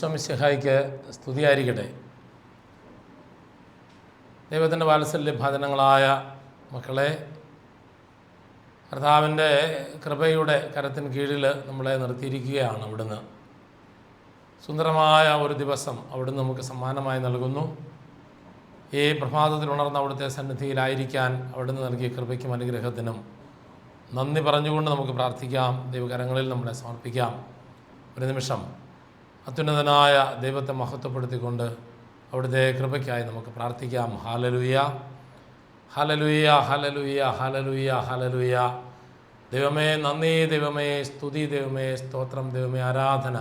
ഈശ്വമിശിഹായിക്ക് സ്തുതിയായിരിക്കട്ടെ. ദൈവത്തിന്റെ വാത്സല്യ ഭജനങ്ങളായ മക്കളെ കർത്താവിന്റെ കൃപയുടെ കരത്തിന് കീഴിൽ നമ്മളെ നിർത്തിയിരിക്കുകയാണ് അവിടുന്ന്. സുന്ദരമായ ഒരു ദിവസം അവിടുന്ന് നമുക്ക് സമ്മാനമായി നൽകുന്നു. ഈ പ്രഭാതത്തിൽ ഉണർന്ന അവിടുത്തെ സന്നിധിയിലായിരിക്കാൻ അവിടുന്ന് നൽകിയ കൃപയ്ക്കും അനുഗ്രഹത്തിനും നന്ദി പറഞ്ഞുകൊണ്ട് നമുക്ക് പ്രാർത്ഥിക്കാം. ദൈവകരങ്ങളിൽ നമ്മളെ സമർപ്പിക്കാം. ഒരു നിമിഷം. അത്യുന്നതനായ ദൈവത്തെ മഹത്വപ്പെടുത്തിക്കൊണ്ട് അവിടുത്തെ കൃപയ്ക്കായി നമുക്ക് പ്രാർത്ഥിക്കാം. ഹാലലുയ ഹലലുയ ഹലലുയ ഹലലുയ ഹലലുയ ദൈവമേ നന്ദി ദൈവമേ സ്തുതി ദൈവമേ സ്തോത്രം ദൈവമേ ആരാധന.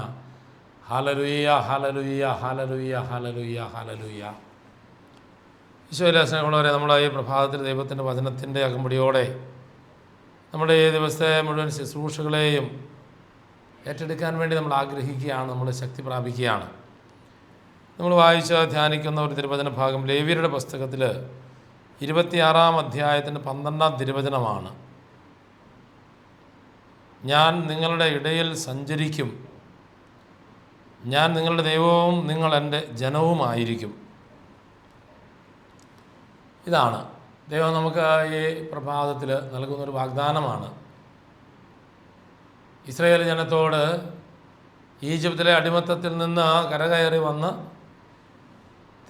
ഹലലുയ ഹലലുയ ഹലലുയ ഹലലുയ ഹലലുയ ഈശോയിലെ നമ്മുടെ ഈ പ്രഭാതത്തിൽ ദൈവത്തിന്റെ വചനത്തിന്റെ അകമ്പടിയോടെ നമ്മുടെ ഈ ദിവസത്തെ മുഴുവൻ ശുശ്രൂഷകളെയും ഏറ്റെടുക്കാൻ വേണ്ടി നമ്മൾ ആഗ്രഹിക്കുകയാണ് നമ്മൾ ശക്തി പ്രാപിക്കുകയാണ്. നമ്മൾ വായിച്ച ധ്യാനിക്കുന്ന ഒരു തിരുവചന ഭാഗം ലേവിയരുടെ പുസ്തകത്തിൽ ഇരുപത്തിയാറാം അധ്യായത്തിന്റെ പന്ത്രണ്ടാം തിരുവചനമാണ്. ഞാൻ നിങ്ങളുടെ ഇടയിൽ സഞ്ചരിക്കും. ഞാൻ നിങ്ങളുടെ ദൈവവും നിങ്ങൾ എന്റെ ജനവുമായിരിക്കും. ഇതാണ്. ദൈവം നമുക്ക് ഈ പ്രഭാതത്തിൽ നൽകുന്നൊരു വാഗ്ദാനമാണ്. ഇസ്രയേൽ ജനത്തോട് ഈജിപ്തിലെ അടിമത്തത്തിൽ നിന്ന് കരകയറി വന്ന്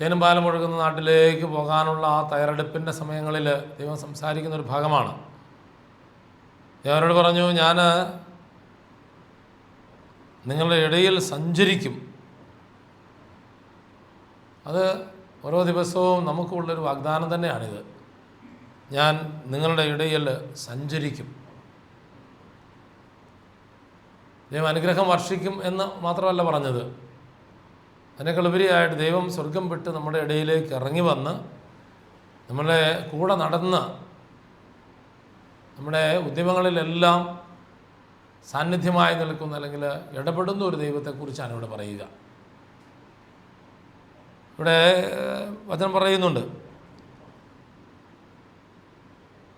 തേനും പാലം ഒഴുകുന്ന നാട്ടിലേക്ക് പോകാനുള്ള ആ തയ്യാറെടുപ്പിന്റെ സമയങ്ങളിൽ ദൈവം സംസാരിക്കുന്ന ഒരു ഭാഗമാണ്. ദൈവനോട് പറഞ്ഞു ഞാൻ നിങ്ങളുടെ ഇടയിൽ സഞ്ചരിക്കും. അത് ഓരോ ദിവസവും നമുക്കുള്ളൊരു വാഗ്ദാനം തന്നെയാണിത്. ഞാൻ നിങ്ങളുടെ ഇടയിൽ സഞ്ചരിക്കും. ദൈവം അനുഗ്രഹം വർഷിക്കും എന്ന് മാത്രമല്ല പറഞ്ഞത്. അതിനേക്കാൾ ഉപരിയായിട്ട് ദൈവം സ്വർഗം വിട്ട് നമ്മുടെ ഇടയിലേക്ക് ഇറങ്ങി വന്ന് നമ്മളെ കൂടെ നടന്ന് നമ്മുടെ ഉദ്യമങ്ങളിലെല്ലാം സാന്നിധ്യമായി നിൽക്കുന്ന അല്ലെങ്കിൽ ഇടപെടുന്ന ഒരു ദൈവത്തെക്കുറിച്ചാണ് ഇവിടെ പറയുക. ഇവിടെ വചനം പറയുന്നുണ്ട്.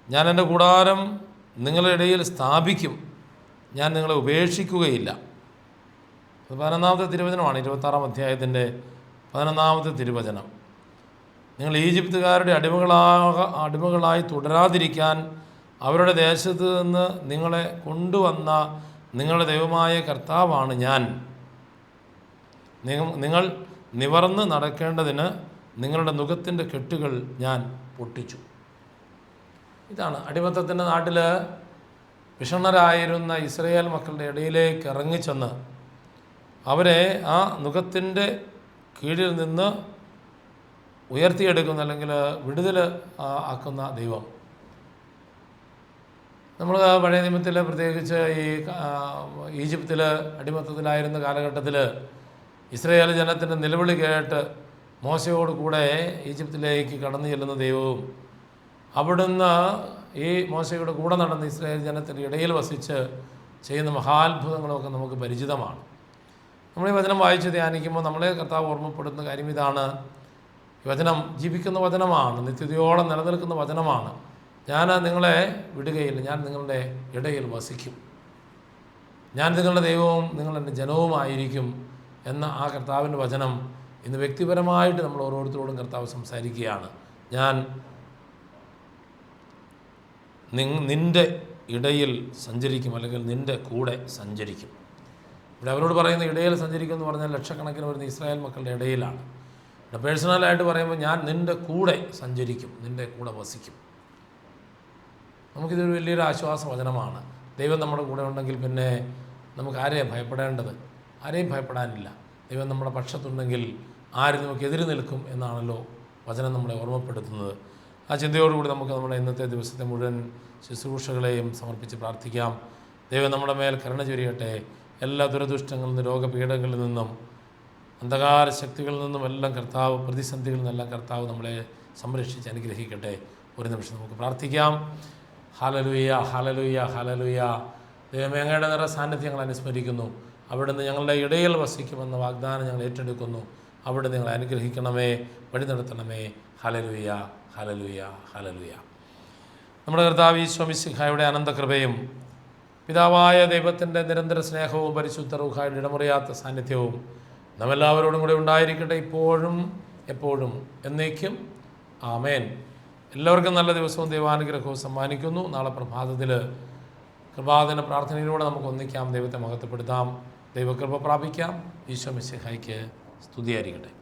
ഞാൻ എന്റെ കൂടാരം നിങ്ങളുടെ ഇടയിൽ സ്ഥാപിക്കും. ഞാൻ നിങ്ങളെ ഉപേക്ഷിക്കുകയില്ല. അത് പതിനൊന്നാമത്തെ തിരുവചനമാണ് ഇരുപത്താറാം അധ്യായത്തിന്റെ പതിനൊന്നാമത്തെ തിരുവചനം. നിങ്ങൾ ഈജിപ്തുകാരുടെ അടിമകളാക അടിമകളായി തുടരാതിരിക്കാൻ അവരുടെ ദേശത്ത് നിന്ന് നിങ്ങളെ കൊണ്ടുവന്ന നിങ്ങളുടെ ദൈവമായ കർത്താവാണ് ഞാൻ. നിങ്ങ- നിങ്ങൾ നിവർന്ന് നടക്കേണ്ടതിന് നിങ്ങളുടെ നുഖത്തിന്റെ കെട്ടുകൾ ഞാൻ പൊട്ടിച്ചു. ഇതാണ് അടിമത്തത്തിന്റെ നാട്ടിൽ വിഷണ്ണരായിരുന്ന ഇസ്രയേൽ മക്കളുടെ ഇടയിലേക്ക് ഇറങ്ങിച്ചെന്ന് അവരെ ആ നുഖത്തിന്റെ കീഴിൽ നിന്ന് ഉയർത്തിയെടുക്കുന്ന അല്ലെങ്കിൽ വിടുതൽ ആക്കുന്ന ദൈവം. നമ്മൾ പഴയ നിയമത്തിൽ പ്രത്യേകിച്ച് ഈ ഈജിപ്തിൽ അടിമത്തത്തിലായിരുന്ന കാലഘട്ടത്തിൽ ഇസ്രയേൽ ജനത്തിന്റെ നിലവിളി കേട്ട് മോശയോട് കൂടെ ഈജിപ്തിലേക്ക് കടന്നു ചെല്ലുന്ന ദൈവവും അവിടുന്ന് ഈ മോശയുടെ കൂടെ നടന്ന ഇസ്രായേൽ ജനത്തിന്റെ ഇടയിൽ വസിച്ച് ചെയ്യുന്ന മഹാത്ഭുതങ്ങളൊക്കെ നമുക്ക് പരിചിതമാണ്. നമ്മൾ ഈ വചനം വായിച്ച് ധ്യാനിക്കുമ്പോൾ നമ്മളെ കർത്താവ് ഓർമ്മപ്പെടുന്ന കാര്യം ഇതാണ്. വചനം ജീവിക്കുന്ന വചനമാണ് നിത്യതയോളം നിലനിൽക്കുന്ന വചനമാണ്. ഞാൻ നിങ്ങളെ വിടുകയില്ല ഞാൻ നിങ്ങളുടെ ഇടയിൽ വസിക്കും. ഞാൻ നിങ്ങളുടെ ദൈവവും നിങ്ങളെന്റെ ജനവുമായിരിക്കും എന്ന ആ കർത്താവിന്റെ വചനം ഇന്ന് വ്യക്തിപരമായിട്ട് നമ്മൾ ഓരോരുത്തരോടും കർത്താവ് സംസാരിക്കുകയാണ്. ഞാൻ നിന്റെ ഇടയിൽ സഞ്ചരിക്കും അല്ലെങ്കിൽ നിന്റെ കൂടെ സഞ്ചരിക്കും. ഇവിടെ അവരോട് പറയുന്ന ഇടയിൽ സഞ്ചരിക്കും എന്ന് പറഞ്ഞാൽ ലക്ഷക്കണക്കിന് വരുന്ന ഇസ്രായേൽ മക്കളുടെ ഇടയിലാണ്. ഇവിടെ പേഴ്സണലായിട്ട് പറയുമ്പോൾ ഞാൻ നിന്റെ കൂടെ സഞ്ചരിക്കും നിന്റെ കൂടെ വസിക്കും. നമുക്കിതൊരു വലിയൊരു ആശ്വാസ വചനമാണ് ദൈവം നമ്മുടെ കൂടെ ഉണ്ടെങ്കിൽ പിന്നെ നമുക്ക് ആരെയും ഭയപ്പെടേണ്ടത്? ആരെയും ഭയപ്പെടാനില്ല. ദൈവം നമ്മുടെ പക്ഷത്തുണ്ടെങ്കിൽ ആര് നമുക്ക് എതിര് നിൽക്കും എന്നാണല്ലോ വചനം നമ്മളെ ഓർമ്മപ്പെടുത്തുന്നത്. ആ ചിന്തയോടുകൂടി നമുക്ക് നമ്മുടെ ഇന്നത്തെ ദിവസത്തെ മുഴുവൻ ശുശ്രൂഷകളെയും സമർപ്പിച്ച് പ്രാർത്ഥിക്കാം. ദൈവം നമ്മുടെ മേൽ കരുണ ചൊരിയട്ടെ. എല്ലാ ദുരദുഷ്ടങ്ങളിൽ നിന്നും രോഗപീഠങ്ങളിൽ നിന്നും അന്ധകാര ശക്തികളിൽ നിന്നും എല്ലാം കർത്താവ് പ്രതിസന്ധികളിൽ നിന്നെല്ലാം കർത്താവ് നമ്മളെ സംരക്ഷിച്ച് അനുഗ്രഹിക്കട്ടെ. ഒരു നിമിഷം നമുക്ക് പ്രാർത്ഥിക്കാം. ഹലലുയ ഹലലുയ ഹലലുയ ദൈവമേ അങ്ങയുടെ നിറ സാന്നിധ്യങ്ങൾ അനുസ്മരിക്കുന്നു. അവിടുന്ന് ഞങ്ങളുടെ ഇടയിൽ വസിക്കുമെന്ന വാഗ്ദാനം ഞങ്ങൾ ഏറ്റെടുക്കുന്നു. അവിടെ നിങ്ങൾ അനുഗ്രഹിക്കണമേ വഴി നടത്തണമേ. ഹലലുയ ഹലലുയ ഹലലുയ നമ്മുടെ കർത്താവ് ഈശ്വമിസിഹായുടെ അനന്തകൃപയും പിതാവായ ദൈവത്തിന്റെ നിരന്തര സ്നേഹവും പരിശുദ്ധ റൂഹായുടെ ഇടമുറിയാത്ത സാന്നിധ്യവും നമ്മെല്ലാവരോടും കൂടെ ഉണ്ടായിരിക്കട്ടെ ഇപ്പോഴും എപ്പോഴും എന്നേക്കും. ആമേൻ. എല്ലാവർക്കും നല്ല ദിവസവും ദൈവാനുഗ്രഹവും സമ്മാനിക്കുന്നു. നാളെ പ്രഭാതത്തിൽ കൃപാദന പ്രാർത്ഥനയിലൂടെ നമുക്ക് ഒന്നിക്കാം. ദൈവത്തെ മഹത്വപ്പെടുത്താം. ദൈവകൃപ പ്രാപിക്കാം. ഈശോ മിശിഹായ്ക്ക് സ്തുതിയായിരിക്കട്ടെ.